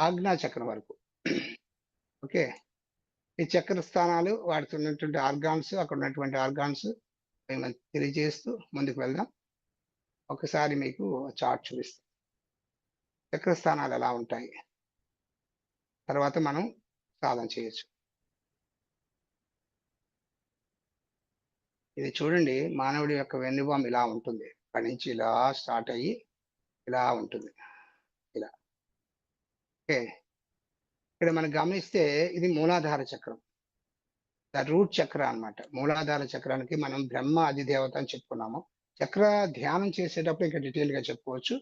ఆజ్ఞా చక్రం వరకు. ఓకే? ఈ చక్ర స్థానాలు వాటికి ఉన్నటువంటి ఆర్గాన్స్ అక్కడ ఉన్నటువంటి ఆర్గాన్స్ మేము తెలియజేస్తూ ముందుకు వెళ్దాం. ఒకసారి మీకు చార్ట్ చూపిస్తాం. చక్ర స్థానాలు ఎలా ఉంటాయి? తర్వాత మనం సాధన చేయొచ్చు. ఇది చూడండి మానవుడి యొక్క వెన్నుబాం ఇలా ఉంటుంది. అక్కడి నుంచి ఇలా స్టార్ట్ అయ్యి ఇలా ఉంటుంది. ఓకే. ఇక్కడ మనం గమనిస్తే ఇది మూలాధార చక్రం. ద రూట్ చక్ర అన్నమాట. మూలాధార చక్రానికి మనం బ్రహ్మ అధిదేవత అని చెప్పుకున్నాము. చక్ర ధ్యానం చేసేటప్పుడు ఇంకా డీటెయిల్గా చెప్పుకోవచ్చు.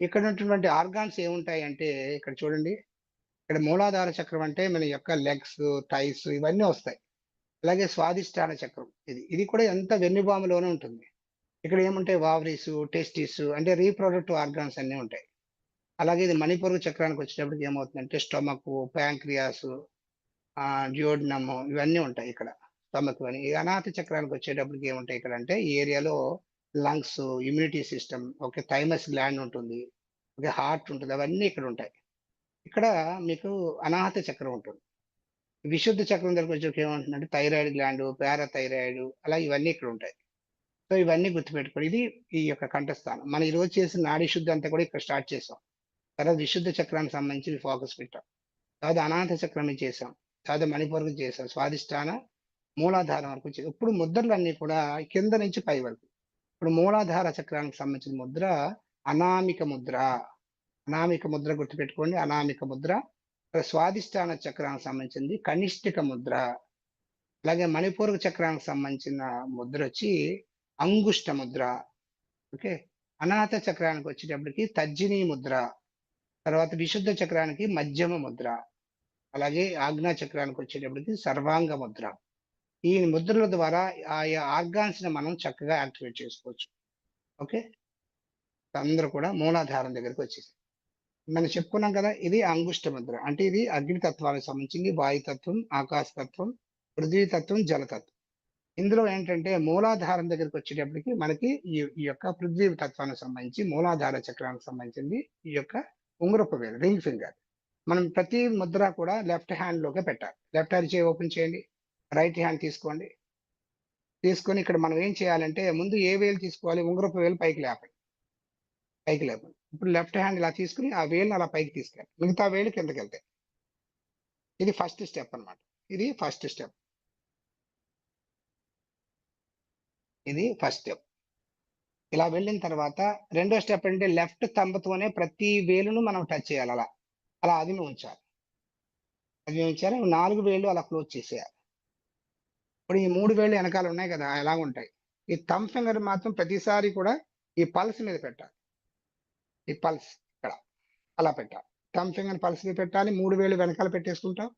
ఇక్కడ ఉన్నటువంటి ఆర్గాన్స్ ఏముంటాయి అంటే ఇక్కడ చూడండి. ఇక్కడ మూలాధార చక్రం అంటే మన యొక్క లెగ్స్ టైస్ ఇవన్నీ వస్తాయి. అలాగే స్వాదిష్టాన చక్రం ఇది. ఇది కూడా ఎంత వెన్నుబాములోనే ఉంటుంది. ఇక్కడ ఏముంటాయి? వావరీసు టెస్టీస్ అంటే రీప్రొడక్టివ్ ఆర్గాన్స్ అన్నీ ఉంటాయి. అలాగే ఇది మణిపూర్ చక్రానికి వచ్చేటప్పటికి ఏమవుతుందంటే స్టమక్ ప్యాంక్రియాస్ జియోడినమ్ ఇవన్నీ ఉంటాయి ఇక్కడ. స్టమక్ అని ఈ అనాథ చక్రానికి వచ్చేటప్పటికి ఏముంటాయి ఇక్కడ అంటే ఈ ఏరియాలో lungs immunity system okay thymus gland ఉంటుంది ఓకే హార్ట్ ఉంటుంది అవన్నీ ఇక్కడ ఉంటాయి. ఇక్కడ మీకు అనాహత చక్రం ఉంటుంది. విశుద్ధ చక్రం దగ్గరకు వచ్చేకి ఏమంటుందంటే థైరాయిడ్ గ్లాండ్ పారాథైరాయిడ్ అలా ఇవన్నీ ఇక్కడ ఉంటాయి. సో ఇవన్నీ గుర్తుపెట్టుకోండి. ఇది ఈ యొక్క కంఠస్థానం. మనం ఈ రోజు చేసిన నాడీ శుద్ధి అంతా కూడా ఇక్కడ స్టార్ట్ చేసాం. తర్వాత విశుద్ధ చక్రానికి సంబంధించి ఫోకస్ పెట్టాం. తర్వాత అనాథ చక్రం చేసాం తర్వాత మణిపూర్కి చేసాం స్వాదిష్టాన మూలాధారం వరకు చేసాం ఇప్పుడు ముద్రలు అన్నీ కూడా కింద నుంచి పై వరకు. ఇప్పుడు మూలాధార చక్రానికి సంబంధించిన ముద్ర అనామిక ముద్ర. అనామిక ముద్ర గుర్తుపెట్టుకోండి. అనామిక ముద్ర. స్వాధిష్టాన చక్రానికి సంబంధించింది కనిష్ఠిక ముద్ర. అలాగే మణిపూర్వ చక్రానికి సంబంధించిన ముద్ర వచ్చి అంగుష్ట ముద్ర. ఓకే? అనాథ చక్రానికి వచ్చేటప్పటికి తజ్జిని ముద్ర. తర్వాత విశుద్ధ చక్రానికి మధ్యమ ముద్ర. అలాగే ఆజ్ఞా చక్రానికి వచ్చేటప్పటికి సర్వాంగ ముద్ర. ఈ ముద్రల ద్వారా ఆయా ఆర్గాన్స్ని మనం చక్కగా యాక్టివేట్ చేసుకోవచ్చు. ఓకే? అందరూ కూడా మూలాధారం దగ్గరికి వచ్చేసి మనం చెప్పుకున్నాం కదా ఇది అంగుష్ట ముద్ర. అంటే ఇది అగ్ని తత్వానికి సంబంధించింది వాయుతత్వం ఆకాశతత్వం పృథ్వీ తత్వం జలతత్వం. ఇందులో ఏంటంటే మూలాధారం దగ్గరికి వచ్చేటప్పటికి మనకి ఈ ఈ యొక్క పృథ్వీ తత్వానికి సంబంధించి మూలాధార చక్రానికి సంబంధించింది ఈ యొక్క ఉంగరపు వేలు రింగ్ ఫింగర్. మనం ప్రతి ముద్ర కూడా లెఫ్ట్ హ్యాండ్లోకి పెట్టాలి. లెఫ్ట్ హ్యాండ్ చేయి ఓపెన్ చేయండి రైట్ హ్యాండ్ తీసుకోండి. తీసుకొని ఇక్కడ మనం ఏం చేయాలంటే ముందు ఏ వేలు తీసుకోవాలి? ఉంగరపు వేలు పైకి లేపండి. పైకి లేపండి. ఇప్పుడు లెఫ్ట్ హ్యాండ్ ఇలా తీసుకుని ఆ వేలుని అలా పైకి తీసుకెళ్ళి మిగతా వేలు కిందకి వెళ్తాయి. ఇది ఫస్ట్ స్టెప్ అన్నమాట. ఇది ఫస్ట్ స్టెప్. ఇది ఫస్ట్ స్టెప్. ఇలా వెళ్ళిన తర్వాత రెండో స్టెప్ అంటే లెఫ్ట్ తంబతోనే ప్రతి వేలును మనం టచ్ చేయాలి అలా. అలా అదిమి ఉంచాలి. అది ఉంచాలి. నాలుగు వేలు అలా క్లోజ్ చేసేయాలి. ఇప్పుడు ఈ మూడు వేలు వెనకాల ఉన్నాయి కదా ఎలా ఉంటాయి. ఈ థమ్ ఫింగర్ మాత్రం ప్రతిసారి కూడా ఈ పల్స్ మీద పెట్టాలి. ఈ పల్స్ ఇక్కడ అలా పెట్టాలి. థమ్ ఫింగర్ పల్స్ మీద పెట్టాలి. మూడు వేలు వెనకాల పెట్టేసుకుంటాం.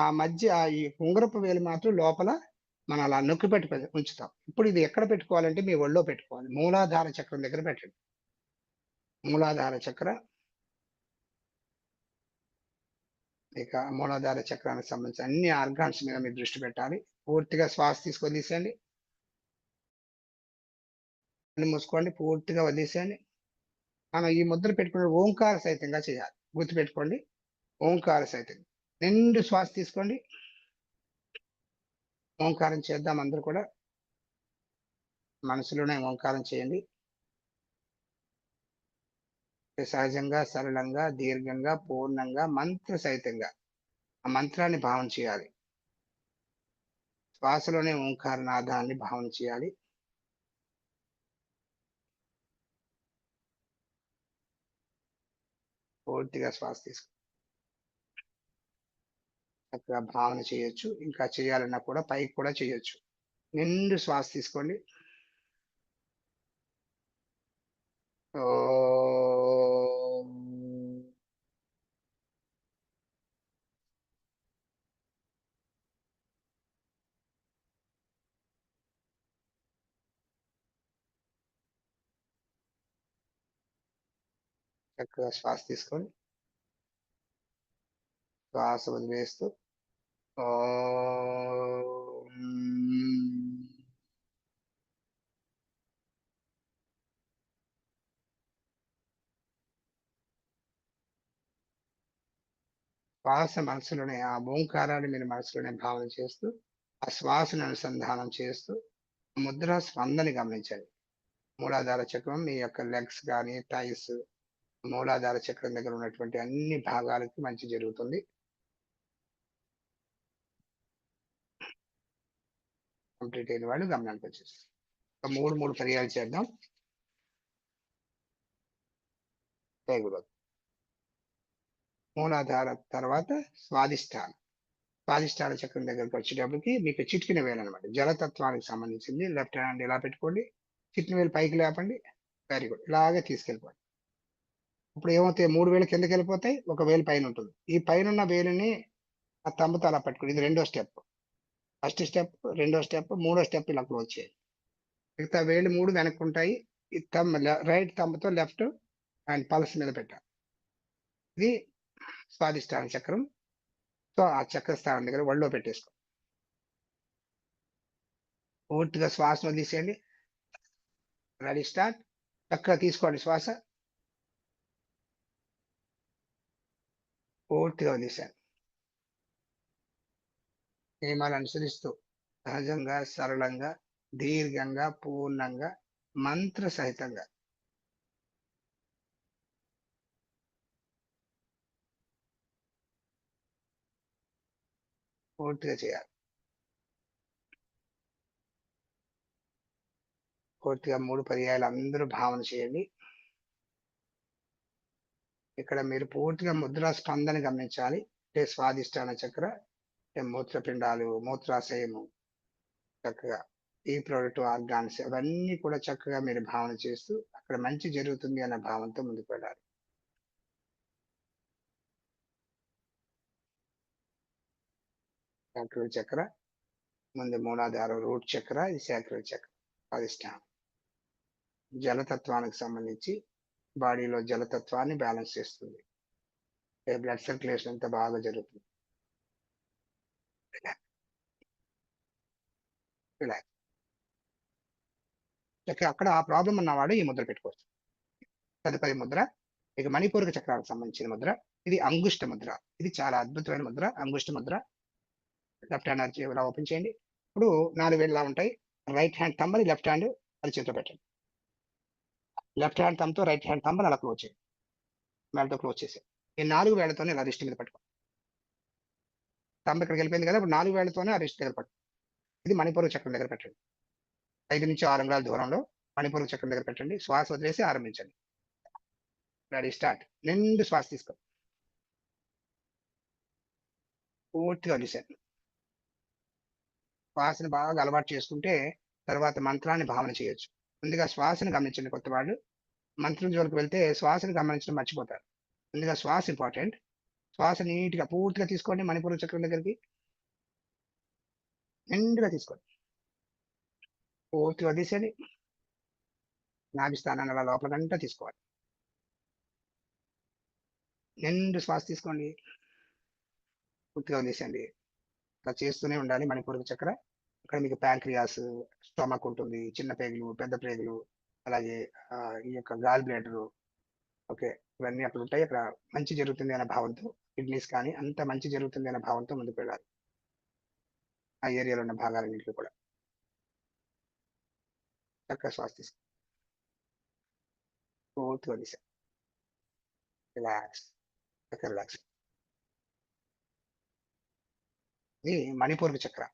ఆ మధ్య ఆ ఈ ఉంగరపు వేలు మాత్రం లోపల మనం అలా నొక్కి పెట్టి ఉంచుతాం. ఇప్పుడు ఇది ఎక్కడ పెట్టుకోవాలంటే మీ ఒళ్ళో పెట్టుకోవాలి. మూలాధార చక్రం దగ్గర పెట్టండి. మూలాధార చక్ర ఇక మూలాధార చక్రానికి సంబంధించిన అన్ని ఆర్గాన్స్ మీద మీరు దృష్టి పెట్టాలి. పూర్తిగా శ్వాస తీసుకొని వదిలేసేయండి మూసుకోండి పూర్తిగా వదిలేసేయండి. మనం ఈ ముద్ర పెట్టుకునే ఓంకార సహితంగా చేయాలి. గుర్తుపెట్టుకోండి. ఓంకార సహితంగా నిండు శ్వాస తీసుకోండి. ఓంకారం చేద్దాం అందరూ కూడా. మనసులోనే ఓంకారం చేయండి. సహజంగా సరళంగా దీర్ఘంగా పూర్ణంగా మంత్ర సహితంగా ఆ మంత్రాన్ని భావన చేయాలి. శ్వాసలోనే ఓంకార నాదాన్ని భావన చేయాలి. పూర్తిగా శ్వాస తీసుకు చక్కగా భావన చేయొచ్చు ఇంకా చేయాలన్నా కూడా పైకి కూడా చేయొచ్చు. నిండు శ్వాస తీసుకోండి. ఓం. చక్కగా శ్వాస తీసుకోండి. శ్వాస వదిలేస్తూ శ్వాస మనసులోనే ఆ ఓంకారాన్ని మీరు మనసులోనే భావన చేస్తూ ఆ శ్వాసను అనుసంధానం చేస్తూ ముద్ర స్పందని గమనించండి. మూలాధార చక్రం మీ యొక్క లెగ్స్ కానీ టైస్ మూలాధార చక్రం దగ్గర ఉన్నటువంటి అన్ని భాగాలకి మంచి జరుగుతుంది. కంప్లీట్ అయిన వాళ్ళు గమనానికి వచ్చేసి ఒక మూడు మూడు పర్యాలు చేద్దాం. మూలాధార తర్వాత స్వాధిష్టానం. స్వాధిష్టాన చక్రం దగ్గరకు వచ్చేటప్పటికి మీకు చిటికిన వేలు అనమాట జలతత్వానికి సంబంధించింది. లెఫ్ట్ హ్యాండ్ ఇలా పెట్టుకోండి. చిట్కిన వేలు పైకి లేపండి. Very good. ఇలాగే తీసుకెళ్ళిపోండి. ఇప్పుడు ఏమవుతాయి? మూడు వేలు కిందకి వెళ్ళిపోతాయి. ఒక వేలు పైన ఉంటుంది. ఈ పైన ఉన్న వేలుని ఆ తమ్ముతో అలా పట్టుకోండి. ఇది రెండో స్టెప్. ఫస్ట్ స్టెప్ రెండో స్టెప్ మూడో స్టెప్ ఇలా క్లోజ్ చేయాలి. మిగతా వేలు మూడు వెనక్కి ఉంటాయి తమ్ రైట్ తమ్ముతో లెఫ్ట్ అండ్ పల్స్ మీద పెట్టాలి. ఇది స్వాదిష్టాన చక్రం. సో ఆ చక్ర స్థానం దగ్గర ఒళ్ళో పెట్టేసుకో. పూర్తిగా శ్వాసను తీసేయండి రెడీ స్టార్ట్. చక్కగా తీసుకోండి శ్వాస. పూర్తిగా వదిలేశాను నియమాలు అనుసరిస్తూ సహజంగా సరళంగా దీర్ఘంగా పూర్ణంగా మంత్ర సహితంగా పూర్తిగా చేయాలి. పూర్తిగా మూడు పర్యాయాలు అందరూ భావన చేయండి. ఇక్కడ మీరు పూర్తిగా ముద్రా స్పందన గమనించాలి. అంటే స్వాదిష్టాన చక్ర మూత్రపిండాలు మూత్రాశయము చక్కగా ఈ ప్రోడక్ట్ ఆర్గాన్స్ అవన్నీ కూడా చక్కగా మీరు భావన చేస్తూ అక్కడ మంచి జరుగుతుంది అన్న భావంతో ముందుకు వెళ్ళాలి. శాక్రల్ చక్ర ముందు మూలాధారం రూట్ చక్ర ఇది శాక్రల్ చక్ర అధిష్టానం. జలతత్వానికి సంబంధించి బాడీలో జలతత్వాన్ని బ్యాలెన్స్ చేస్తుంది. బ్లడ్ సర్క్యులేషన్ అంతా బాగా జరుగుతుంది. రిలాక్స్ అక్కడ ఆ ప్రాబ్లం ఉన్నవాడు ఈ ముద్ర పెట్టుకోవచ్చు. తదుపరి ముద్ర ఇక మణిపూర్క చక్రాలకు సంబంధించిన ముద్ర ఇది అంగుష్ట ముద్ర. ఇది చాలా అద్భుతమైన ముద్ర అంగుష్ట ముద్ర. లెఫ్ట్ హ్యాండ్ ఇలా ఓపెన్ చేయండి? ఇప్పుడు నాలుగు వేలు ఉంటాయి. రైట్ హ్యాండ్ తంబని లెఫ్ట్ హ్యాండ్ అది చేతిలో పెట్టండి. లెఫ్ట్ హ్యాండ్ తమ్తో రైట్ హ్యాండ్ తంబని అలా క్లోజ్ చేయండి. వేళ్ళతో క్లోజ్ చేసి ఈ నాలుగు వేళ్ళతోనే ఇలా దిష్టి మీద పట్టుకో తంబ ఇక్కడికి వెళ్ళిపోయింది కదా ఇప్పుడు నాలుగు వేళ్ళతోనే ఆ రిస్ట్ దగ్గర పట్టు ఇది మణిపూర్ చక్రం దగ్గర పెట్టండి. ఐదు నుంచి ఆరు అంగుళాల దూరంలో మణిపూర్ చక్రం దగ్గర పెట్టండి. శ్వాస వదిలేసి ఆరంభించండి. Ready start. నిండు శ్వాస తీసుకో. పూర్తిగా వదిలేసాను శ్వాసను బాగా అలవాటు చేసుకుంటే తర్వాత మంత్రాన్ని భావన చేయొచ్చు. ముందుగా శ్వాసను గమనించండి కొత్త వాళ్ళు మంత్రం జోలికి వెళ్తే శ్వాసను గమనించడం మర్చిపోతారు. ముందుగా శ్వాస ఇంపార్టెంట్. శ్వాస నీట్గా పూర్తిగా తీసుకోండి మణిపూర్ చక్రం దగ్గరికి. నిండుగా తీసుకోండి. పూర్తిగా తీసేయండి. నాభిస్థానాన్ని అలా లోపల గంట తీసుకోవాలి. నిండు శ్వాస తీసుకోండి. పూర్తిగా వదిలేసేయండి అలా చేస్తూనే ఉండాలి మణిపూర్ చక్ర. ఇక్కడ మీకు ప్యాంక్రియాస్ స్టొమక్ ఉంటుంది చిన్న పేగులు పెద్ద పేగులు అలాగే ఈ యొక్క గాల్ బ్లేడరు. ఓకే. ఇవన్నీ అక్కడ ఉంటాయి. అక్కడ మంచి జరుగుతుంది అనే భావంతో కిడ్నీస్ కానీ అంత మంచి జరుగుతుంది అనే భావంతో ముందుకు వెళ్ళాలి. ఆ ఏరియాలో ఉన్న భాగాలన్నింటిలో కూడా. చక్కగా శ్వాస తీసుకో పూర్తిగా వదిలేసా రిలాక్స్. చక్కగా రిలాక్స్. ఇది మణిపూర్వక చక్ర.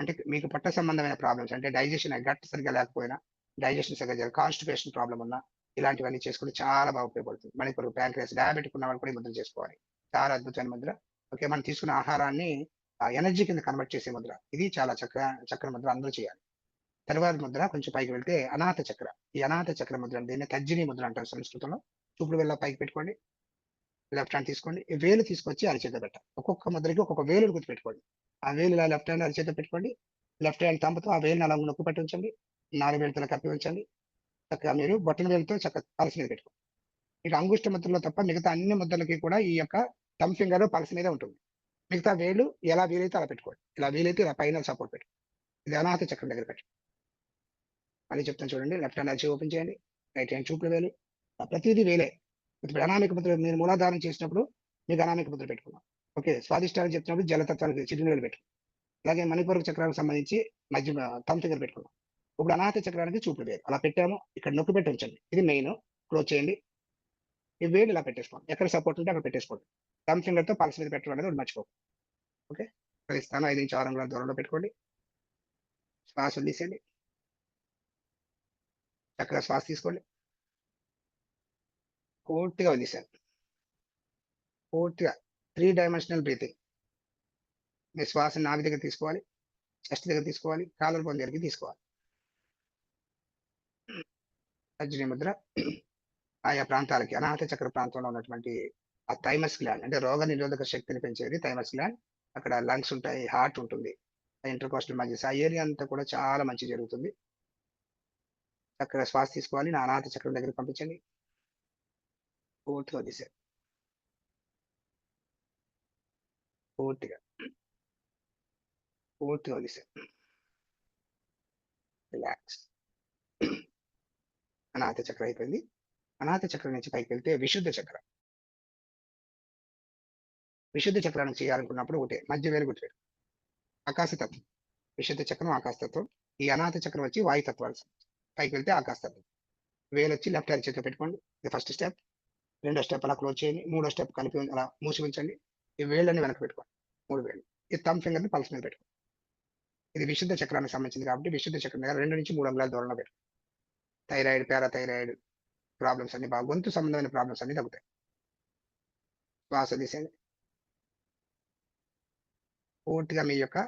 అంటే మీకు పట్ట సంబంధమైన ప్రాబ్లమ్స్ అంటే డైజెషన్ గట్ సరిగా లేకపోయినా డైజెషన్ సరిగా జరగ కాన్స్టిపేషన్ ప్రాబ్లం ఉన్నా ఇలాంటివన్నీ చేసుకుంటే చాలా బాగా ఉపయోగపడుతుంది. మణిపూర్ ప్యాంక్రియాస్ డయాబెటిక్ ఉన్న వాళ్ళు కూడా ఈ ముద్ర చేసుకోవాలి. చాలా అద్భుతమైన ముద్ర. ఓకే మనం తీసుకున్న ఆహారాన్ని ఎనర్జీ కింద కన్వర్ట్ చేసే ముద్ర. ఇది చాలా చక్ర చక్ర ముద్ర అందరూ చేయాలి. తర్వాత ముద్ర కొంచెం పైకి వెళ్తే అనాథ చక్ర. ఈ అనాథ చక్ర ముద్ర దీన్ని తజ్జిని ముద్ర అంటారు సంస్కృతంలో. చూపుడు వెళ్ళ పైకి పెట్టుకోండి. లెఫ్ట్ హ్యాండ్ తీసుకోండి. వేలు తీసుకొచ్చి అరిచేత పెట్టాలి. ఒక్కొక్క ముద్రకి ఒక్కొక్క వేలు గుర్తు పెట్టుకోండి. ఆ వేలు ఇలా లెఫ్ట్ హ్యాండ్ అరిచేత పెట్టుకోండి. లెఫ్ట్ హ్యాండ్ తంపుతో ఆ వేలు అలా నొక్కు పెట్టి ఉంచండి. నాలుగు వేలతో కప్పి ఉంచండి. చక్కగా మీరు బొట్టన వేలుతో చక్కగా పలస మీద పెట్టుకోండి. ఇక అంగుష్ట ముద్రలో తప్ప మిగతా అన్ని ముద్రలకి కూడా ఈ యొక్క థమ్ ఫింగర్ పల్స్ మీద ఉంటుంది. మిగతా వేలు ఎలా వీలైతే అలా పెట్టుకోండి. ఇలా వీలైతే ఇలా పైన సపోర్ట్ పెట్టు ఇది అనాథ చక్రం దగ్గర పెట్టు మళ్ళీ చెప్తాను చూడండి. లెఫ్ట్ హ్యాండ్ అరిచి ఓపెన్ చేయండి. రైట్ హ్యాండ్ చూపులు వేలు. ప్రతిదీ వేలే. ఇప్పుడు అనామిక ముద్ర మీరు మూలాధారం చేసినప్పుడు మీకు అనామిక ముద్ర పెట్టుకున్నాం. ఓకే. స్వాదిష్టాలు చెప్తున్నప్పుడు జలతత్వానికి చిరునీళ్ళు పెట్టుకున్నాం అలాగే మణిపూరక చక్రానికి సంబంధించి మధ్య తమ్ దగ్గర పెట్టుకున్నాం. ఇప్పుడు అనాహత చక్రానికి చూపులు వేరు అలా పెట్టాము. ఇక్కడ నొక్కి పెట్టి ఉంచండి ఇది మెయిన్ క్లోజ్ చేయండి. ఈ వేలు ఇలా పెట్టేసుకోండి. ఎక్కడ సపోర్ట్ ఉంటే అక్కడ పెట్టేసుకోండి. థమ్ ఫింగర్తో పల్స్ మీద పెట్టడం అనేది మర్చిపోకు. ఓకే ఇక్కడ స్థానం ఐదు నుంచి ఆరు అంగుళాల దూరంలో పెట్టుకోండి. శ్వాస వదిలేసేయండి చక్కగా శ్వాస తీసుకోండి. పూర్తిగా వదిలేసాను పూర్తిగా త్రీ డైమెన్షనల్ బ్రీతింగ్ మీ శ్వాస నాభి దగ్గర తీసుకోవాలి. చెస్ట్ దగ్గర తీసుకోవాలి. కాలర్ బోన్ దగ్గరికి తీసుకోవాలి. అర్జుని ముద్ర ఆయా ప్రాంతాలకి అనాహత చక్ర ప్రాంతంలో ఉన్నటువంటి ఆ థైమస్ గ్లాండ్ అంటే రోగ నిరోధక శక్తిని పెంచేది థైమస్ గ్లాండ్. అక్కడ లంగ్స్ ఉంటాయి హార్ట్ ఉంటుంది ఇంటర్కోస్టల్ మధ్యస్ ఆ ఏరియా అంతా కూడా చాలా మంచి జరుగుతుంది. చక్కగా శ్వాస తీసుకోవాలి నా అనాథ చక్రం దగ్గర పంపించండి. పూర్తిగా వదిలేసారు పూర్తిగా. పూర్తిగా వదిలేసారు రిలాక్స్. అనాథ చక్రం అయిపోయింది. అనాథ చక్రం నుంచి పైకి వెళ్తే విశుద్ధ చక్రం. విశుద్ధ చక్రాన్ని చేయాలనుకున్నప్పుడు ఒకటే మధ్య వేలు గుర్తుపెట్టు ఆకాశతత్వం. విశుద్ధ చక్రం ఆకాశతత్వం. ఈ అనాథ చక్రం వచ్చి వాయుతత్వాలు. పైకి వెళ్తే ఆకాశతత్వం. వేలు వచ్చి లెఫ్ట్ హ్యాండ్ చేతిలో పెట్టుకోండి. ఇది ఫస్ట్ స్టెప్. రెండో స్టెప్ అలా క్లోజ్ చేయండి. మూడో స్టెప్ కలిపి అలా మూసి ఉంచండి. ఈ వేళ్ళని వెనక్కి పెట్టుకోండి. మూడు వేలు ఈ థమ్ ఫింగర్ని పల్స్ మీద పెట్టుకోండి. ఇది విశుద్ధ చక్రానికి సంబంధించింది కాబట్టి విశుద్ధ చక్రం దగ్గర రెండు నుంచి మూడు అంగుళాల దూరంలో పెట్టుకోండి. థైరాయిడ్ పారాథైరాయిడ్ ప్రాబ్లమ్స్ అన్ని బాగా గొంతు సంబంధమైన ప్రాబ్లమ్స్ అన్ని తగ్గుతాయి. శ్వాస తీసేయండి. పూర్తిగా మీ యొక్క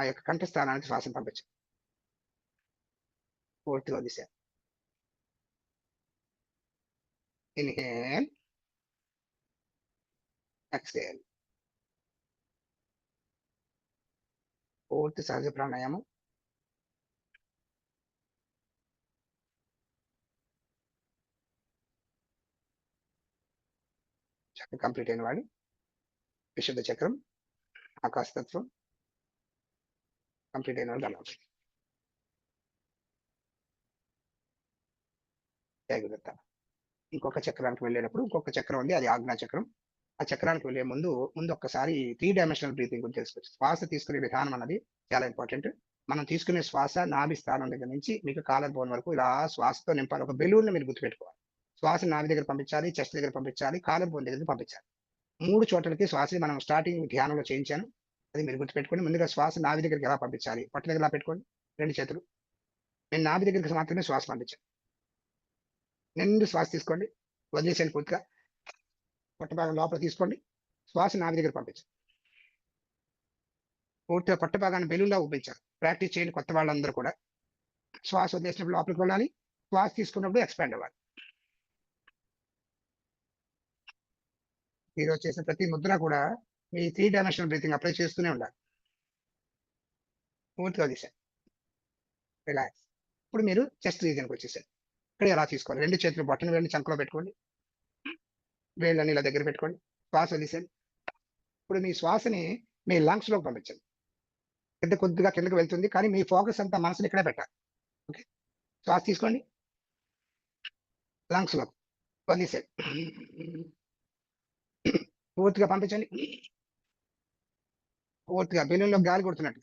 ఆ యొక్క కంఠస్థానానికి శ్వాసను పంపించండి. పూర్తిగా తీసేయండి ఇన్హేల్. ఎక్స్హేల్. పూర్తి సహజ ప్రాణాయామం. కంప్లీట్ అయిన వాడి విశుద్ధ చక్రం ఆకాశతత్వం కంప్లీట్ అయిన వాడు జాగ్రత్త. ఇంకొక చక్రానికి వెళ్ళేటప్పుడు ఇంకొక చక్రం ఉంది అది ఆజ్ఞా చక్రం. ఆ చక్రానికి వెళ్ళే ముందు ముందు ఒక్కసారి త్రీ డైమెన్షనల్ బ్రీతింగ్ గురించి తెలుసుకోవచ్చు శ్వాస తీసుకునే విధానం అన్నది చాలా ఇంపార్టెంట్ మనం తీసుకునే శ్వాస నాభి స్థానం దగ్గర నుంచి మీకు కాలర్ బోన్ వరకు ఇలా శ్వాసతో నింపాలి. ఒక బెలూన్ మీరు గుర్తుపెట్టుకోవాలి. శ్వాస నావి దగ్గర పంపించాలి చెస్ట్ దగ్గర పంపించాలి కాలర్ బోన్ దగ్గర పంపించాలి. మూడు చోట్లకి శ్వాసని మనం స్టార్టింగ్ ధ్యానంలో చేయించాను. అది మీరు గుర్తుపెట్టుకోండి. ముందుగా శ్వాస నావి దగ్గరికి ఎలా పంపించాలి? పొట్ట దగ్గర పెట్టుకోండి? రెండు చేతులు. నేను నాభి దగ్గరికి మాత్రమే శ్వాస పంపించాను. నిండు శ్వాస తీసుకోండి. వదిలేసేయండి పూర్తిగా పొట్ట భాగం లోపల తీసుకోండి. శ్వాస నాభి దగ్గర పంపించండి పూర్తిగా పొట్ట భాగాన్ని బెలూన్లా ఊపించాలి ప్రాక్టీస్ చేయండి కొత్త వాళ్ళందరూ కూడా. శ్వాస వదిలేసినప్పుడు లోపలికి వెళ్ళాలి. శ్వాస తీసుకున్నప్పుడు ఎక్స్పాండ్ అవ్వాలి. మీరు చేసిన ప్రతి ముద్ర కూడా మీ త్రీ డైమెన్షనల్ బ్రీతింగ్ అప్లై చేస్తూనే ఉండాలి. పూర్తిగా వదిలేసారు రిలాక్స్ ఇప్పుడు మీరు చెస్ట్ రీజన్కి వచ్చేసారు ఇక్కడ ఎలా తీసుకోవాలి? రెండు చేతులు బొట్టను వేళ్ళని చంకలో పెట్టుకోండి. వేళ్ళని ఇలా దగ్గర పెట్టుకోండి. శ్వాస వదిలేసారు ఇప్పుడు మీ శ్వాసని మీ లంగ్స్లోకి పంపించండి. కింద కొద్దిగా కిందకి వెళ్తుంది కానీ మీ ఫోకస్ అంతా మనసుని ఇక్కడే పెట్టాలి. ఓకే? శ్వాస తీసుకోండి. లంగ్స్లోకి. వదిలేసారు పూర్తిగా పంపించండి. పూర్తిగా బెలూన్లో గాలి కొడుతున్నట్టు.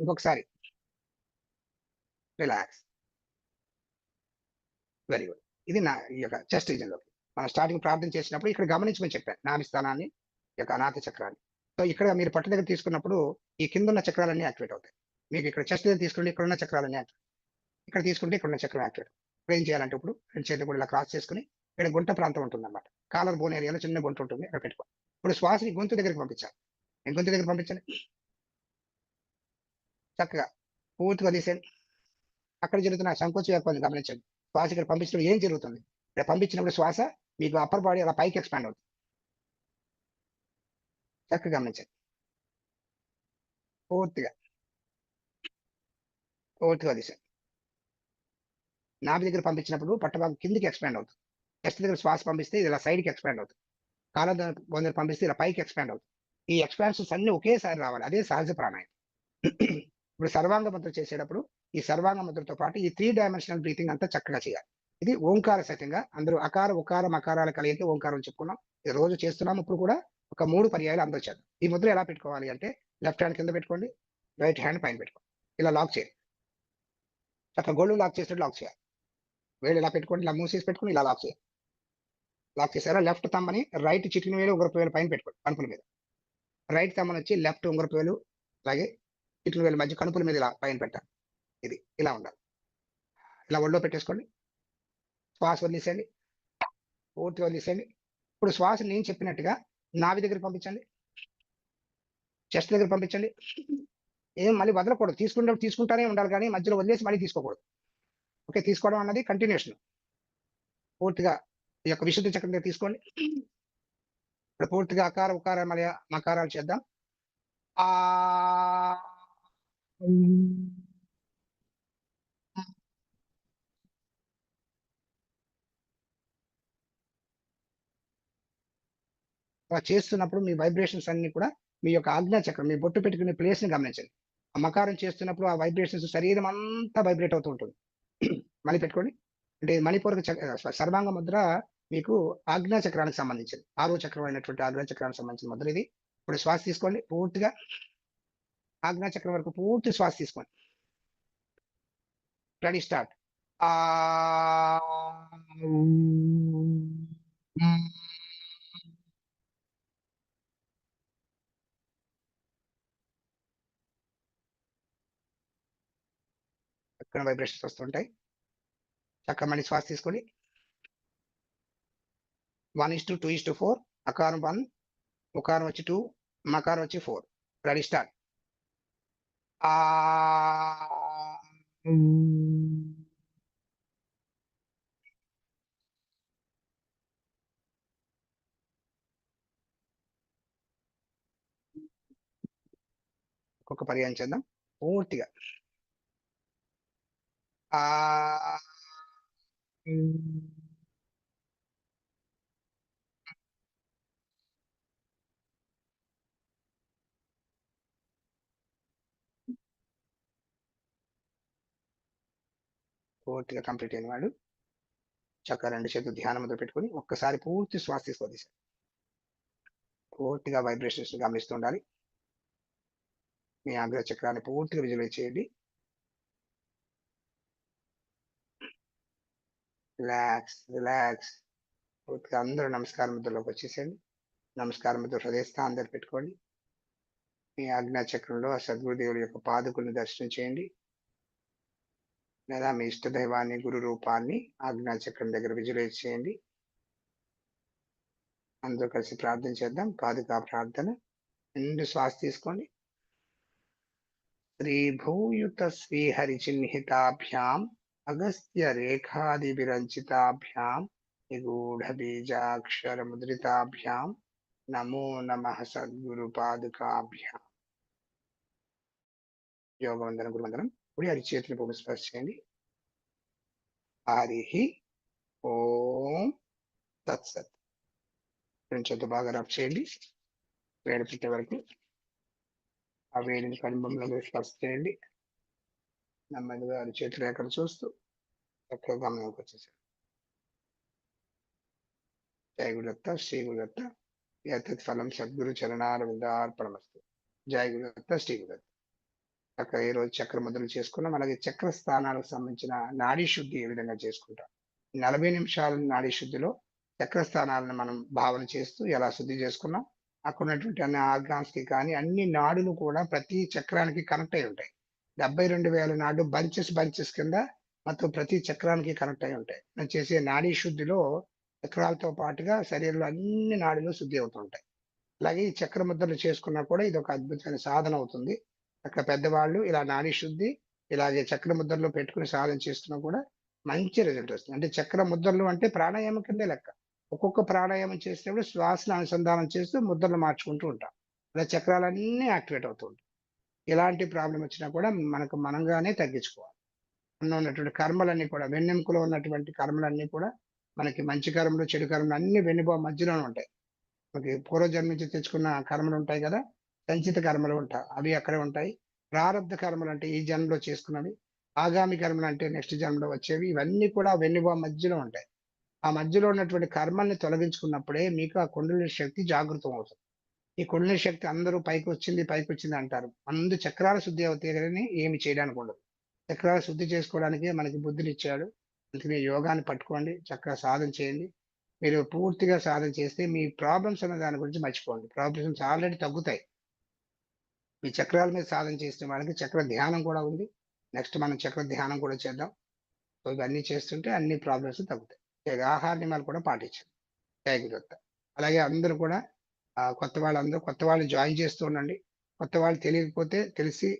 ఇంకొకసారి. రిలాక్స్. Very good. ఇది నా ఈ యొక్క చెస్ట్ రీజన్లోకి మనం స్టార్టింగ్ ప్రార్థన చేసినప్పుడు ఇక్కడ గమనించమని చెప్పాను. నాభి స్థానాన్ని ఈ యొక్క అనాథ చక్రాన్ని. సో ఇక్కడ మీరు పట్టు దగ్గర తీసుకున్నప్పుడు ఈ కింద ఉన్న చక్రాలన్నీ యాక్టివేట్ అవుతాయి. మీకు ఇక్కడ చెస్ట్ దగ్గర తీసుకుంటే ఇక్కడ ఉన్న చక్రాలన్నీ యాక్టివేట్ ఇక్కడ తీసుకుంటే ఇక్కడ ఉన్న చక్రం యాక్టివేట్ ఇప్పుడు ఏం చేయాలంటే ఇప్పుడు రెండు చేతులు కూడా ఇలా క్రాస్ చేసుకుని ఇక్కడ గుంట ప్రాంతం ఉంటుంది అన్నమాట కాలర్ బోన్ ఏరియాలో చిన్న గొంతు ఉంటుంది అక్కడ పెట్టుకో. ఇప్పుడు శ్వాసని గొంతు దగ్గరికి పంపించాలి. నేను గొంతు దగ్గర పంపించండి చక్కగా పూర్తిగా తీసేయండి అక్కడ జరుగుతున్న సంకోచం ఏర్పడింది గమనించండి. శ్వాస ఇక్కడ పంపించడం ఏం జరుగుతుంది? ఇక్కడ పంపించినప్పుడు శ్వాస మీకు అప్పర్ బాడీ అలా పైకి ఎక్స్పాండ్ అవుతుంది. చక్కగా గమనించండి. పూర్తిగా. పూర్తిగా తీసేయండి నాభి దగ్గర పంపించినప్పుడు పట్టభాగం కిందికి ఎక్స్పాండ్ అవుతుంది. చెస్ట్ దగ్గర శ్వాస పంపిస్తే ఇది ఇలా సైడ్కి ఎక్స్పాండ్ అవుతుంది. కాలం దగ్గర పంపిస్తే ఇలా పైకి ఎక్స్పాండ్ అవుతుంది. ఈ ఎక్స్పాన్షన్స్ అన్ని ఒకేసారి రావాలి. అదే సహజ ప్రాణాయం. ఇప్పుడు సర్వాంగ ముద్ర చేసేటప్పుడు ఈ సర్వాంగ ముద్రతో పాటు ఈ త్రీ డైమెన్షనల్ బ్రీతింగ్ అంతా చక్కగా చేయాలి. ఇది ఓంకార సహితంగా అందరూ అకార ఉకార మకారాల కలిగితే ఓంకారం చెప్పుకున్నాం. ఇది రోజు చేస్తున్నాం ఇప్పుడు కూడా ఒక మూడు పర్యాయాలు అందరూ చేద్దాం. ఈ ముద్ర ఎలా పెట్టుకోవాలి అంటే లెఫ్ట్ హ్యాండ్ కింద పెట్టుకోండి రైట్ హ్యాండ్ పైన పెట్టుకోండి. ఇలా లాక్ చేయండి. చక్కగా గోల్డ్ లాక్ చేసినట్టు లాక్ చేయాలి. వేలు ఇలా పెట్టుకోండి ఇలా మూసేసి పెట్టుకుని ఇలా లాక్ చేయాలి. లాక్ చేశారా? లెఫ్ట్ తమ్మని రైట్ చిటికిన వేలు ఉంగరపు వేలు పైన పెట్టుకోండి కణుపుల మీద. రైట్ తమ్మని వచ్చి లెఫ్ట్ ఉంగరపు వేలు అలాగే చిటికిన వేలు మధ్య కనుపుల మీద ఇలా పైన పెట్టాలి. ఇది ఇలా ఉండాలి. ఇలా ఒళ్ళో పెట్టేసుకోండి. శ్వాస వదిలేసేయండి. పూర్తిగా వదిలేసేయండి. ఇప్పుడు శ్వాస నేను చెప్పినట్టుగా నావి దగ్గర పంపించండి. చెస్ట్ దగ్గర పంపించండి. ఏం మళ్ళీ వదలకూడదు. తీసుకుంటే తీసుకుంటానే ఉండాలి కానీ మధ్యలో వదిలేసి మళ్ళీ తీసుకోకూడదు. ఓకే తీసుకోవడం అన్నది కంటిన్యూషన్ పూర్తిగా ఈ యొక్క విశుద్ధ చక్రం తీసుకోండి ఇప్పుడు పూర్తిగా అకార ఉకార మలయ మకారాలు చేద్దాం. ఆ అలా చేస్తున్నప్పుడు మీ వైబ్రేషన్స్ అన్ని కూడా మీ యొక్క ఆజ్ఞా చక్రం మీ బొట్టు పెట్టుకునే ప్లేస్ని గమనించండి. ఆ మకారం చేస్తున్నప్పుడు ఆ వైబ్రేషన్స్ శరీరం అంతా వైబ్రేట్ అవుతూ ఉంటుంది. మళ్ళీ పెట్టుకోండి అంటే మణిపూర్వక చక్ర సర్వాంగ ముద్ర మీకు ఆజ్ఞా చక్రానికి సంబంధించింది. ఆరో చక్రం అయినటువంటి ఆజ్ఞా చక్రానికి సంబంధించిన మొదలు ఇది. ఇప్పుడు శ్వాస తీసుకోండి పూర్తిగా ఆజ్ఞా చక్రం వరకు పూర్తి శ్వాస తీసుకోండి. Ready start. ఆ చక్కని వైబ్రేషన్స్ వస్తుంటాయి. చక్కగా మళ్ళీ శ్వాస తీసుకొని one is to two is to four అకారం one ఉకారం వచ్చి టూ మకారం వచ్చి ఫోర్ రెడీ స్టార్ట్ ఆ ఒక్కొక్క పర్యాయం చేద్దాం. పూర్తిగా. ఆ పూర్తిగా కంప్లీట్ అయిన వాడు. చక్కగా రెండు చేతులు ధ్యానం మొదలు పెట్టుకొని ఒక్కసారి పూర్తి శ్వాస తీసుకోవాలి పూర్తిగా వైబ్రేషన్స్ గమనిస్తూ ఉండాలి. మీ ఆగ్రహ చక్రాన్ని పూర్తిగా విజువలైజ్ చేయండి. రిలాక్స్ రిలాక్స్ పూర్తిగా అందరూ నమస్కార ముద్రలోకి వచ్చేసేయండి. నమస్కార ముద్ర హృదయస్థానం దగ్గర పెట్టుకోండి. మీ ఆజ్ఞా చక్రంలో ఆ సద్గురుదేవుల యొక్క పాదుకుల్ని దర్శనం చేయండి. లేదా మీ ఇష్ట దైవాన్ని గురు రూపాన్ని ఆజ్ఞా చక్రం దగ్గర విజువలైజ్ చేయండి. అందరూ కలిసి ప్రార్థన చేద్దాం. పాదుకా ప్రార్థన. రెండు శ్వాస తీసుకోండి. శ్రీ భూయుత శ్రీహరి చిహ్నితాభ్యాం అగస్త్య రేఖాది విరంచితాభ్యాం నిగూఢ బీజాక్షర ముద్రితాభ్యాం నమో నమ సద్గురు పాదుకాభ్యాం. యోగవందన గురువందనం. కుడి అరి చేతిని భూమి స్పర్శ చేయండి హరి ఓం తత్సత్ రెండు బాగా రబ్ చేయండి వేడి పెట్టే వరకు ఆ వేడిని కనుబొమ్మలో స్పర్శ చేయండి నెమ్మదిగా అరి చేతులు ఎక్కడ చూస్తూ చక్కగా గమనంకి వచ్చేసారు జయ గురుదత్త శ్రీ గురుదత్త యతత్ ఫలం సద్గురు చరణార విందార్పణమస్తు జయ గురుదత్త శ్రీ గురుదత్త చక్కగా ఈ రోజు చక్ర ముద్రలు చేసుకున్నాం. అలాగే చక్ర స్థానాలకు సంబంధించిన నాడీ శుద్ధి ఏ విధంగా చేసుకుంటాం. నలభై నిమిషాల నాడీ శుద్ధిలో చక్ర స్థానాలను మనం భావన చేస్తూ ఎలా శుద్ధి చేసుకున్నాం. అక్కడ ఉన్నటువంటి అన్ని ఆర్గాన్స్కి కానీ అన్ని నాడులు కూడా ప్రతి చక్రానికి కనెక్ట్ అయి ఉంటాయి. డెబ్బై రెండు వేల నాడు బంచెస్ బంచెస్ కింద మొత్తం ప్రతి చక్రానికి కనెక్ట్ అయి ఉంటాయి. మనం చేసే నాడీ శుద్ధిలో చక్రాలతో పాటుగా శరీరంలో అన్ని నాడులు శుద్ధి అవుతుంటాయి అలాగే ఈ చక్ర ముద్రలు చేసుకున్నా కూడా ఇది ఒక అద్భుతమైన సాధన అవుతుంది. అక్కడ పెద్దవాళ్ళు ఇలా నాని శుద్ధి ఇలాగే చక్ర ముద్రలో పెట్టుకుని సాధన చేస్తున్నా కూడా మంచి రిజల్ట్ వస్తుంది. అంటే చక్ర ముద్రలు అంటే ప్రాణాయామం కిందే లెక్క. ఒక్కొక్క ప్రాణాయామం చేసినప్పుడు శ్వాసను అనుసంధానం చేస్తూ ముద్రలు మార్చుకుంటూ ఉంటాం. ఇలా చక్రాలన్నీ యాక్టివేట్ అవుతూ ఉంటాయి. ఎలాంటి ప్రాబ్లం వచ్చినా కూడా మనకు మనంగానే తగ్గించుకోవాలి. అన్న ఉన్నటువంటి కర్మలన్నీ కూడా వెన్నెముకలో ఉన్నటువంటి కర్మలన్నీ కూడా మనకి మంచి కర్మలు చెడు కర్మలు అన్ని వెన్నుబో మధ్యలోనే ఉంటాయి. మనకి పూర్వజన్మించి తెచ్చుకున్న కర్మలు ఉంటాయి కదా సంచిత కర్మలు ఉంటాయి అవి అక్కడే ఉంటాయి. ప్రారంధ కర్మలు అంటే ఈ జన్మలో చేసుకున్నవి ఆగామి కర్మలు అంటే నెక్స్ట్ జన్మలో వచ్చేవి ఇవన్నీ కూడా వెన్నుబా మధ్యలో ఉంటాయి. ఆ మధ్యలో ఉన్నటువంటి కర్మల్ని తొలగించుకున్నప్పుడే మీకు ఆ కుండలి శక్తి జాగృతం అవుతుంది. ఈ కుళ్ళిన శక్తి అందరూ పైకి వచ్చింది పైకి వచ్చింది అంటారు. అందు చక్రాల శుద్ధి అవుతాయి కానీ ఏమి చేయడానికి ఉండదు. చక్రాల శుద్ధి చేసుకోవడానికి మనకి బుద్ధిని ఇచ్చాడు అందుకని యోగాన్ని పట్టుకోండి చక్కగా సాధన చేయండి. మీరు పూర్తిగా సాధన చేస్తే మీ ప్రాబ్లమ్స్ అనే దాని గురించి మర్చిపోండి. ప్రాబ్లమ్స్ ఆల్రెడీ తగ్గుతాయి. మీ చక్రాల మీద సాధన చేసిన వాళ్ళకి చక్ర ధ్యానం కూడా ఉంది. నెక్స్ట్ మనం చక్ర ధ్యానం కూడా చేద్దాం. సో ఇవన్నీ చేస్తుంటే అన్ని ప్రాబ్లమ్స్ తగ్గుతాయి. ఆహార నియమాలు కూడా పాటించండి జయ అలాగే అందరూ కూడా కొత్త వాళ్ళందరూ కొత్త వాళ్ళు జాయిన్ చేస్తూ ఉండండి. కొత్త వాళ్ళు తెలియకపోతే తెలిసి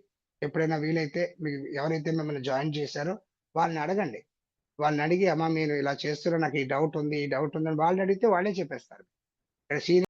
ఎప్పుడైనా వీలైతే మీకు ఎవరైతే మిమ్మల్ని జాయిన్ చేశారో వాళ్ళని అడగండి. వాళ్ళని అడిగి అమ్మా మీరు ఇలా చేస్తున్నా నాకు ఈ డౌట్ ఉంది ఈ డౌట్ ఉందని వాళ్ళని అడిగితే వాళ్ళే చెప్పేస్తారు. ఇక్కడ